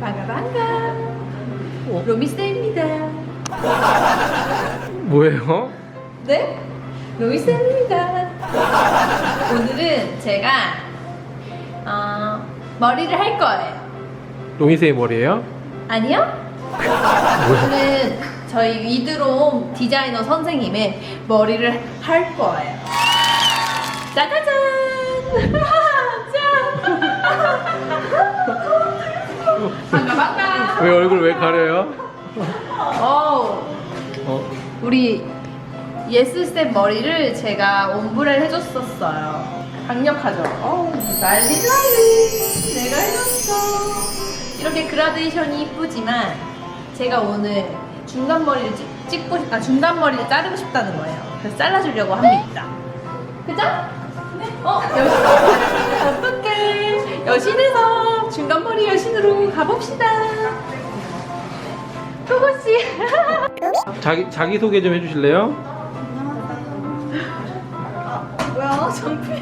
반가 반가. 로미쌤입니다. 뭐예요? 네? 로미쌤입니다. 오늘은 제가 어, 머리를 할 거예요. 로미세의 머리예요? 아니요? 오늘은 저희 위드롬 디자이너 선생님의 머리를 할 거예요. 짜자잔! 왜 얼굴 왜 가려요? 어우, 어? 우리 예스쌤 머리를 제가 옴브레를 해줬었어요. 강력하죠? 어우, 난리 난리. 내가 해줬어. 이렇게 그라데이션이 이쁘지만 제가 오늘 중간 머리를 찍, 찍고 싶- 아 중간 머리를 자르고 싶다는 거예요. 그래서 잘라주려고 합니다. 그죠? 네. 어, 여신. 봅시다. 토고씨. 자기 자기 소개 좀 해주실래요? 뭐야, 정필.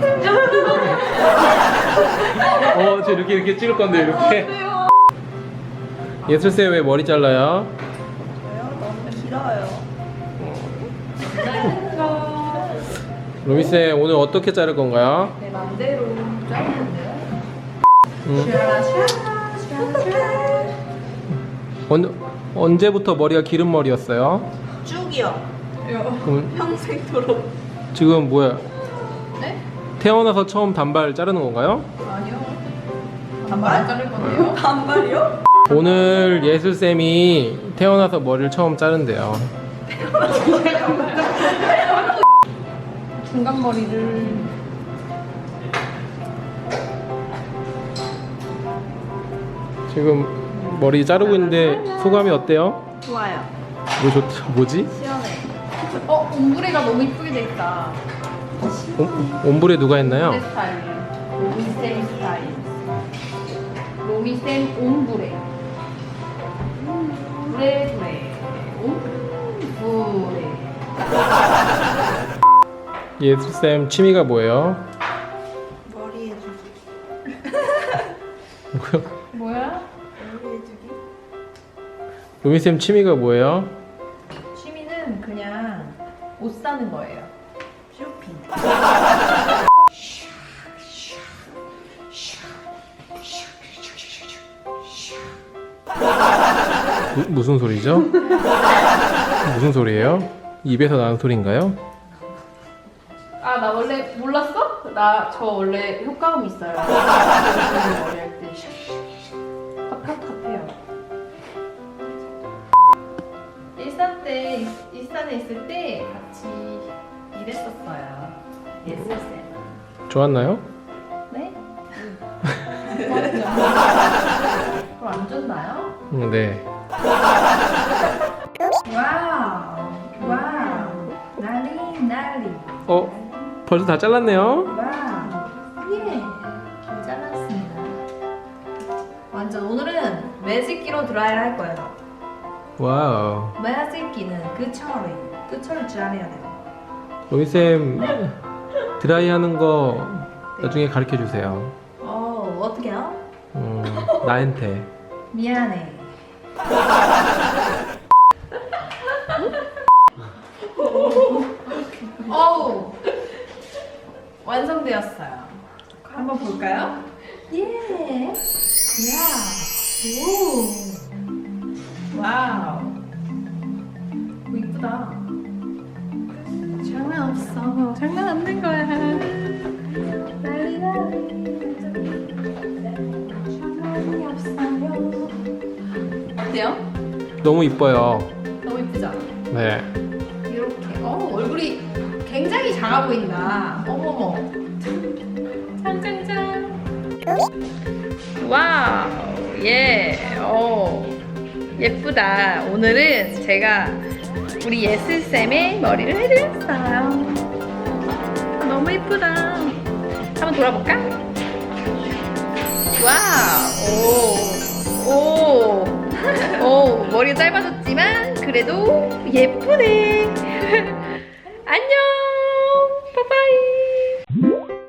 어, 저 이렇게 이렇게 찍을 건데 이렇게. 예술 쌤 왜 머리 잘라요? 너무 길어요. 로미 쌤 오늘 어떻게 자를 건가요? 내 맘대로 짜는데요. 음, 샤샤샤샤. 언, 언제부터 머리가 기른 머리였어요? 쭉이요. 그럼 평생도록. 지금 뭐야? 네? 태어나서 처음 단발 자르는 건가요? 아니요. 단발 안 자를 건데요. 반발이요? 오늘 예술 쌤이 태어나서 머리를 처음 자른대요. 중간 머리를 지금 머리 자르고 있는데 소감이 어때요? 좋아요. 뭐 좋, 뭐지? 시원해. 어, 옴브레가 너무 이쁘게 돼 있다. 옴, 옴브레 누가 했나요? 옴브레 스타일. 로미쌤 스타일. 로미쌤 옴브레. 브레 브레. 옴브레. 예술 쌤 취미가 뭐예요? 로미 쌤 취미가 뭐예요? 취미는 그냥 옷 사는 거예요. 쇼핑. 무, 무슨 소리죠? 무슨 소리예요? 입에서 나는 소리인가요? 아, 나 원래 몰랐어? 나 저 원래 효과음 있어요. 머리 할 때. 핫핫핫 일산에 있을 때 같이 일했었어요. 예술쌤. 좋았나요? 네? 그럼 안 좋나요? 음, 네. 와우, 와우. 난리, 난리. 어? 벌써 다 잘랐네요? 와우. 예. 잘 잘랐습니다. 완전 오늘은 매직기로 드라이를 할 거예요. 와우. 매직기는 끝처리. 끝처리 잘해야 돼요. 로미 쌤 드라이 하는 거 나중에 가르쳐 주세요. 어, 어떡해요? 음, 나한테. 미안해. 어우. 완성되었어요. 한번 볼까요? 예. 야. 오. 와우. 오, 이쁘다. 장난 없어. 장난 안 된 거야. 난리 난리. 장난이 없어요. 어때요? 너무 이뻐요. 너무 이쁘죠? 네. 이렇게. 어, 얼굴이 굉장히 작아 보인다. 어머머. 짠짠짠. 와우. 예. 어. 예쁘다. 오늘은 제가 우리 예슬쌤의 머리를 해드렸어요. 아, 너무 예쁘다. 한번 돌아볼까? 와, 오! 오! 오! 머리가 짧아졌지만 그래도 예쁘네. 안녕! 바이바이!